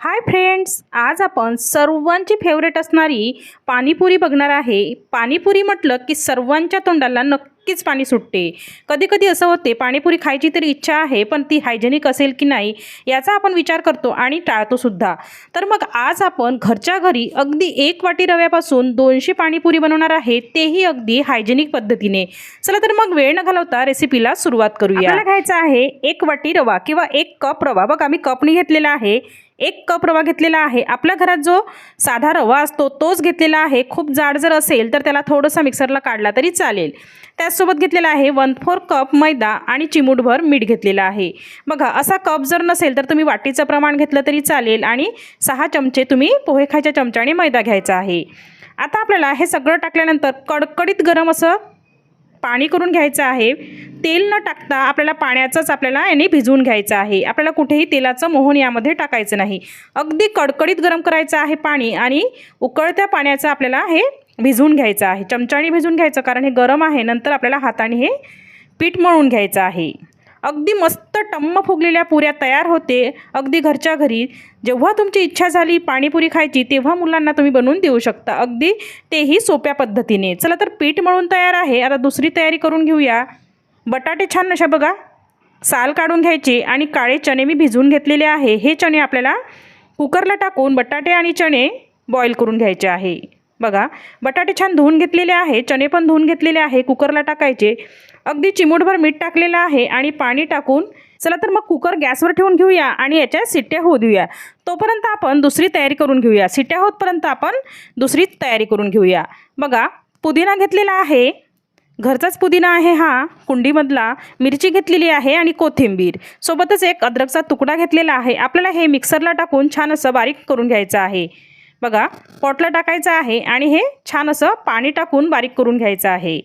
Hi friends आज आपण सर्वांची फेवरेट असणारी पाणीपुरी बघणार आहे. पाणीपुरी म्हटलं की सर्वांच्या तोंडाला नक्कीच पाणी सुटते. कधी कधी असं होते पाणीपुरी खायची तरी इच्छा आहे पण ती हायजेनिक असेल की नाही याचा आपण विचार करतो आणि टाळतो सुद्धा. तर मग आज आपण घरच्या घरी अगदी एक वाटी रव्यापासून दोनशे पाणीपुरी बनवणार आहे तेही अगदी हायजेनिक पद्धतीने. चला तर मग वेळ न घालवता रेसिपीला सुरुवात करूया. घ्यायचा आहे एक वाटी रवा किंवा एक कप रवा. बघा मी कपनी घेतलेला आहे. एक कप रवा घेतलेला आहे. आपल्या घरात जो साधा रवा असतो तोच घेतलेला आहे. खूप जाड जर असेल तर त्याला थोडंसं मिक्सरला काढला तरी चालेल. त्याचसोबत घेतलेला आहे वन फोर कप मैदा आणि चिमूटभर मीठ घेतलेलं आहे. बघा असा कप जर नसेल तर तुम्ही वाटीचं प्रमाण घेतलं तरी चालेल आणि सहा चमचे तुम्ही पोहे खायच्या चमच्याने मैदा घ्यायचा आहे. आता आपल्याला हे सगळं टाकल्यानंतर कडकडीत गरम असं पाणी करून घ्यायचं आहे. तेल न टाकता आपल्याला पाण्याचंच आपल्याला याने भिजवून घ्यायचं आहे. आपल्याला कुठेही तेलाचं मोहन यामध्ये टाकायचं नाही. अगदी कडकडीत गरम करायचं आहे पाणी आणि उकळत्या पाण्याचं आपल्याला हे भिजवून घ्यायचं आहे. चमच्याने भिजवून घ्यायचं कारण हे गरम आहे. नंतर आपल्याला हाताने हे पीठ मळून घ्यायचं आहे. अगदी मस्त टम्म फुगलेल्या पुऱ्या तयार होते. अगदी घरच्या घरी. जेव्हा तुमची इच्छा झाली पाणीपुरी खायची तेव्हा मुलांना तुम्ही बनवून देऊ शकता. अगदी तेही सोप्या पद्धतीने. चला तर पीठ मळून तयार आहे. आता दुसरी तयारी करून घेऊया. बटाटे छान अशा बघा. साल काढून घ्यायचे आणि काळे चणे मी भिजवून घेतलेले आहे. हे चणे आपल्याला कुकरला टाकून बटाटे आणि चणे बॉईल करून घ्यायचे आहे. बघा. बटाटे छान धुवून घेतलेले आहे. चणे पण धुवून घेतलेले आहे. कुकरला टाकायचे. अगदी चिमूटभर मीठ टाकलेलं आहे आणि पाणी टाकून चला तर मग कुकर गॅसवर ठेवून घेऊया आणि याच्या सिट्ट्या होऊ देऊया तोपर्यंत आपण दुसरी तयारी करून घेऊया. सिट्ट्या होतपर्यंत आपण दुसरी तयारी करून घेऊया. बघा पुदिना घेतलेला आहे. घरचाच पुदिना आहे हा कुंडीमधला. मिरची घेतलेली आहे आणि कोथिंबीर. सोबतच एक अद्रकचा तुकडा घेतलेला आहे. आपल्याला हे मिक्सरला टाकून छान असं बारीक करून घ्यायचं आहे. बघा पॉटला टाकायचं आहे आणि हे छान असं पाणी टाकून बारीक करून घ्यायचं आहे.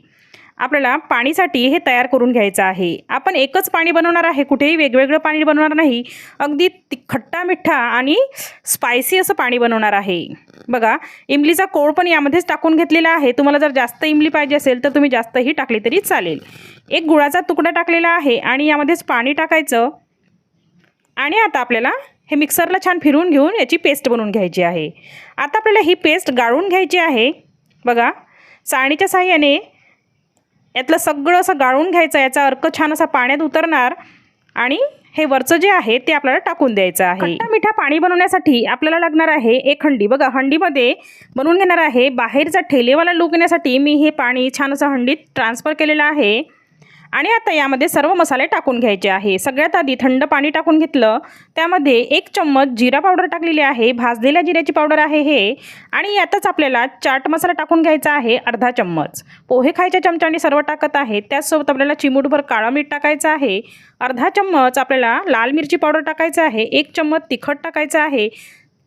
आपल्याला पाणीसाठी हे तयार करून घ्यायचं आहे. आपण एकच पाणी बनवणार आहे कुठेही वेगवेगळं पाणी बनवणार नाही. अगदी खट्टा मिठ्ठा आणि स्पायसी असं पाणी बनवणार आहे. बघा इमलीचा कोळ पण यामध्येच टाकून घेतलेला आहे. तुम्हाला जर जास्त इमली पाहिजे असेल तर तुम्ही जास्तही टाकली तरी चालेल. एक गुळाचा तुकडा टाकलेला आहे आणि यामध्येच पाणी टाकायचं. आणि आता आपल्याला हे मिक्सरला छान फिरून घेऊन याची पेस्ट बनवून घ्यायची आहे. आता आपल्याला ही पेस्ट गाळून घ्यायची आहे. बघा चाळणीच्या साह्याने यातलं सगळं असं गाळून घ्यायचं याचा अर्क छान असा पाण्यात उतरणार आणि हे वरचं जे आहे ते आपल्याला टाकून द्यायचं आहे. मिठा पाणी बनवण्यासाठी आपल्याला लागणार आहे एक हंडी. बघा हंडीमध्ये बनवून घेणार आहे बाहेरचा ठेलेवाला लूक येण्यासाठी मी हे पाणी छान असं हंडीत ट्रान्सफर केलेलं आहे. आणि आता यामध्ये सर्व मसाले टाकून घ्यायचे आहे. सगळ्यात आधी थंड पाणी टाकून घेतलं. त्यामध्ये एक चम्मच जिरा पावडर टाकलेली आहे. भाजलेल्या जिऱ्याची पावडर आहे हे. आणि यातच आपल्याला चाट मसाला टाकून घ्यायचा आहे अर्धा चम्मच. पोहे खायच्या चमच्याने सर्व टाकत आहे. त्याचसोबत आपल्याला चिमूटभर काळं मीठ टाकायचं आहे. अर्धा चम्मच आपल्याला लाल मिरची पावडर टाकायचं आहे. एक चम्मच तिखट टाकायचं आहे.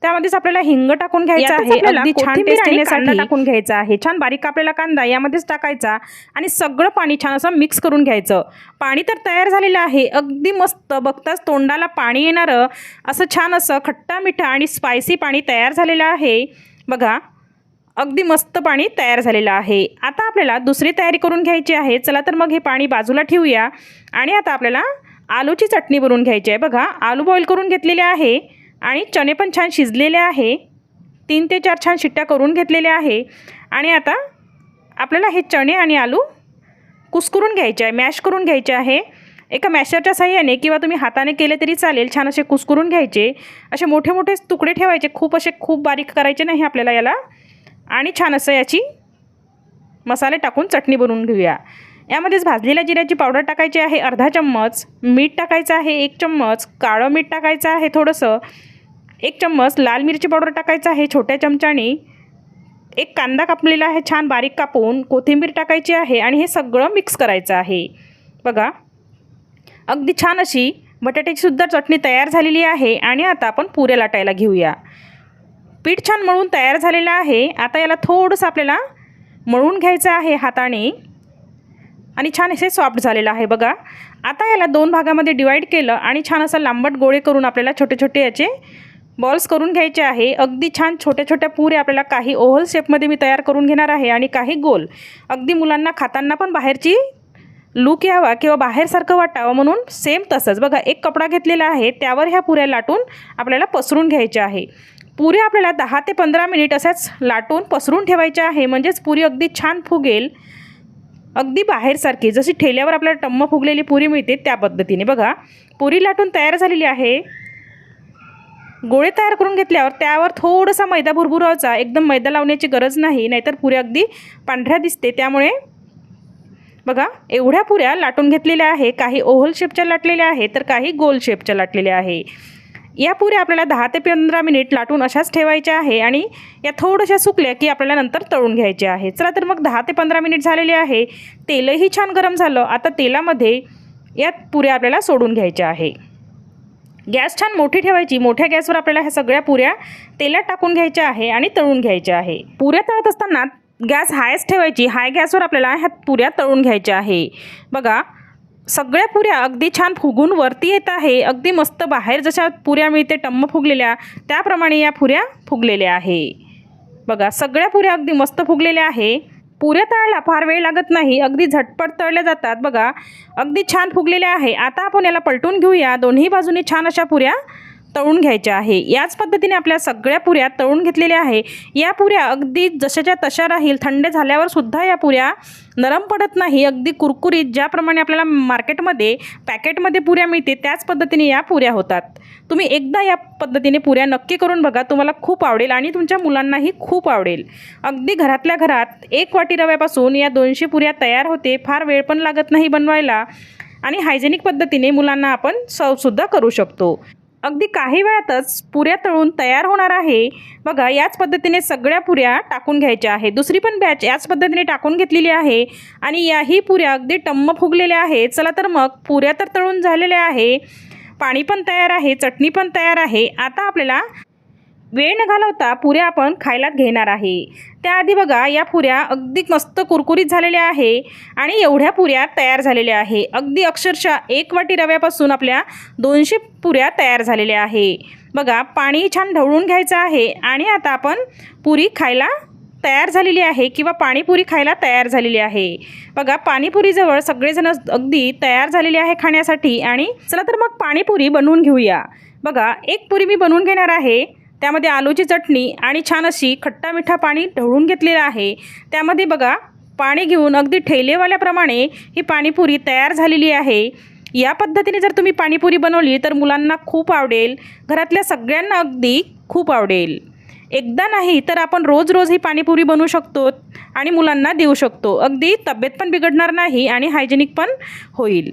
त्यामध्येच आपल्याला हिंग टाकून घ्यायचं आहे. आपल्याला अगदी छान टेस्ट येण्यासाठी टाकून घ्यायचा आहे. छान बारीक कापलेला कांदा यामध्येच टाकायचा आणि सगळं पाणी छान असं मिक्स करून घ्यायचं. पाणी तर तयार झालेलं आहे. अगदी मस्त. बघताच तोंडाला पाणी येणारं असं छान असं खट्टा मिठा आणि स्पायसी पाणी तयार झालेलं आहे. बघा अगदी मस्त पाणी तयार झालेलं आहे. आता आपल्याला दुसरी तयारी करून घ्यायची आहे. चला तर मग हे पाणी बाजूला ठेवूया आणि आता आपल्याला आलूची चटणी बनवून घ्यायची आहे. बघा आलू बॉईल करून घेतलेले आहे. आणि चणे पण छान शिजलेले आहे. तीन ते चार छान शिट्ट्या करून घेतलेल्या आहे. आणि आता आपल्याला हे चणे आणि आलू कुस्करून घ्यायचे आहे मॅश करून घ्यायचे आहे. एका मॅशरच्या साह्याने किंवा तुम्ही हाताने केले तरी चालेल छान असे कुस्करून घ्यायचे. असे मोठे मोठे तुकडे ठेवायचे खूप असे खूप बारीक करायचे नाही आपल्याला याला. आणि छान असं याची मसाले टाकून चटणी बनवून घेऊया. यामध्येच भाजलेल्या जिऱ्याची पावडर टाकायची आहे अर्धा चम्मच. मीठ टाकायचं आहे एक चम्मच. काळं मीठ टाकायचं आहे थोडंसं. एक चम्मच लाल मिरची पावडर टाकायचं आहे छोट्या चमच्याने. एक कांदा कापलेला आहे छान बारीक कापून. कोथिंबीर टाकायची आहे आणि हे सगळं मिक्स करायचं आहे. बघा. अगदी छान अशी बटाट्याचीसुद्धा चटणी तयार झालेली आहे आणि आता आपण पुऱ्या लाटायला घेऊया. पीठ छान मळून तयार झालेलं आहे. आता याला थोडंसं आपल्याला मळून घ्यायचं आहे हाताने. आणि छान असे सॉफ्ट झालेलं आहे बघा. आता याला दोन भागामध्ये डिवाईड केलं आणि छान असं लांबट गोळे करून आपल्याला छोटे छोटे याचे बॉल्स करून घ्यायचे आहे. अगदी छान छोट्या छोट्या पुऱ्या आपल्याला काही ओव्हल शेपमध्ये मी तयार करून घेणार आहे आणि काही गोल. अगदी मुलांना खाताना पण बाहेरची लूक यावा किंवा बाहेरसारखं वाटावं म्हणून सेम तसंच. बघा एक कपडा घेतलेला आहे त्यावर ह्या पुऱ्या लाटून आपल्याला पसरून घ्यायच्या आहे. पुऱ्या आपल्याला दहा ते पंधरा मिनिट असंच लाटून पसरून ठेवायच्या आहे. म्हणजेच पुरी अगदी छान फुगेल. अगदी बाहेरसारखी जशी ठेल्यावर आपल्याला टम्म फुगलेली पुरी मिळते त्या पद्धतीने. बघा पुरी लाटून तयार झालेली आहे. गोळे तयार करून घेतल्यावर त्यावर थोडासा मैदा भुरभुरावचा एकदम मैदा लावण्याची गरज नाही नाहीतर पुऱ्या अगदी पांढऱ्या दिसते. त्यामुळे बघा एवढ्या पुऱ्या लाटून घेतलेल्या आहे. काही ओव्हल शेपच्या लाटलेल्या आहे तर काही गोल शेपच्या लाटलेल्या आहे. या पुऱ्या आपल्याला दहा ते पंधरा मिनिट लाटून अशाच ठेवायच्या आहे आणि या थोड्याशा सुकल्या की आपल्याला नंतर तळून घ्यायच्या आहे. चला तर मग दहा ते पंधरा मिनिट झालेले आहे. तेलही छान गरम झालं. आता तेलामध्ये या पुऱ्या आपल्याला सोडून घ्यायच्या आहे. गॅस छान मोठी ठेवायची. मोठ्या गॅसवर आपल्याला ह्या सगळ्या पुऱ्या तेलात टाकून घ्यायच्या आहे आणि तळून घ्यायच्या आहे. पुऱ्या तळत असताना गॅस हायच ठेवायची. हाय गॅसवर आपल्याला ह्या पुऱ्या तळून घ्यायच्या आहे. बघा सगळ्या पुऱ्या अगदी छान फुगून वरती येत आहे. अगदी मस्त बाहेर जशा पुऱ्या मिळते टम्म फुगलेल्या त्याप्रमाणे या पुऱ्या फुगलेल्या आहे. बघा सगळ्या पुऱ्या अगदी मस्त फुगलेल्या आहे. पुऱ्या तळायला फार वेळ लागत नाही. अगदी झटपट तळल्या जातात. बघा अगदी छान फुगलेल्या आहे. आता आपण याला पलटून घेऊया. दोन्ही बाजूने छान अशा पुऱ्या तळून घ्यायच्या आहे. याच पद्धतीने आपल्या सगळ्या पुऱ्या तळून घेतलेल्या आहे. या पुऱ्या अगदी जशाच्या तशा राहील थंड झाल्यावर सुद्धा या पुऱ्या नरम पडत नाही. अगदी कुरकुरीत ज्याप्रमाणे आपल्याला मार्केटमध्ये पॅकेटमध्ये पुऱ्या मिळते त्याच पद्धतीने या पुऱ्या होतात. तुम्ही एकदा या पद्धतीने पुऱ्या नक्की करून बघा. तुम्हाला खूप आवडेल आणि तुमच्या मुलांनाही खूप आवडेल. अगदी घरातल्या घरात एक वाटी रव्यापासून या दोनशे पुऱ्या तयार होते. फार वेळ पण लागत नाही बनवायला आणि हायजेनिक पद्धतीने मुलांना आपण सर्वसुद्धा करू शकतो. अगदी काही वेळातच पुऱ्या तळून तयार होणार आहे. बघा याच पद्धतीने सगळ्या पुऱ्या टाकून घ्यायच्या आहे दुसरी पण बॅच याच पद्धतीने टाकून घेतलेली आहे आणि याही पुऱ्या अगदी टम्म फुगलेल्या आहेत. चला तर मग पुऱ्या तर तळून झालेल्या आहे. पाणी पण तयार आहे चटणी पण तयार आहे. आता आपल्याला वेळ न घालवता पुऱ्या आपण खायला घेणार आहे. त्याआधी बघा या पुऱ्या अगदी मस्त कुरकुरीत झालेल्या आहे आणि एवढ्या पुऱ्या तयार झालेल्या आहे. अगदी अक्षरशः एक वाटी रव्यापासून आपल्या दोनशे पुऱ्या तयार झालेल्या आहे. बघा पाणी छान ढवळून घ्यायचं आहे आणि आता आपण पुरी खायला तयार झालेली आहे किंवा पाणीपुरी खायला तयार झालेली आहे. बघा पाणीपुरीजवळ सगळेजण अगदी तयार झालेले आहे खाण्यासाठी आणि चला तर मग पाणीपुरी बनवून घेऊया. बघा एक पुरी मी बनवून घेणार आहे. त्यामध्ये आलूची चटणी आणि छान अशी खट्टा मिठा पाणी ढवळून घेतलेलं आहे. त्यामध्ये बघा पाणी घेऊन अगदी ठेलेवाल्याप्रमाणे ही पाणीपुरी तयार झालेली आहे. या पद्धतीने जर तुम्ही पाणीपुरी बनवली तर मुलांना खूप आवडेल. घरातल्या सगळ्यांना अगदी खूप आवडेल. एकदा नाही तर आपण रोज रोज ही पाणीपुरी बनवू शकतो आणि मुलांना देऊ शकतो. अगदी तब्येत पण बिघडणार नाही आणि हायजेनिक पण होईल.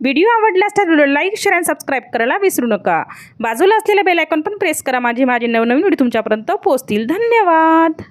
व्हिडिओ आवडल्यास तर व्हिडिओ लाईक शेअर आणि सबस्क्राईब करायला विसरू नका. बाजूला असलेलं बेल आयकॉन पण प्रेस करा. माझी माझे नवनवीन व्हिडिओ तुमच्यापर्यंत पोहोचतील. धन्यवाद!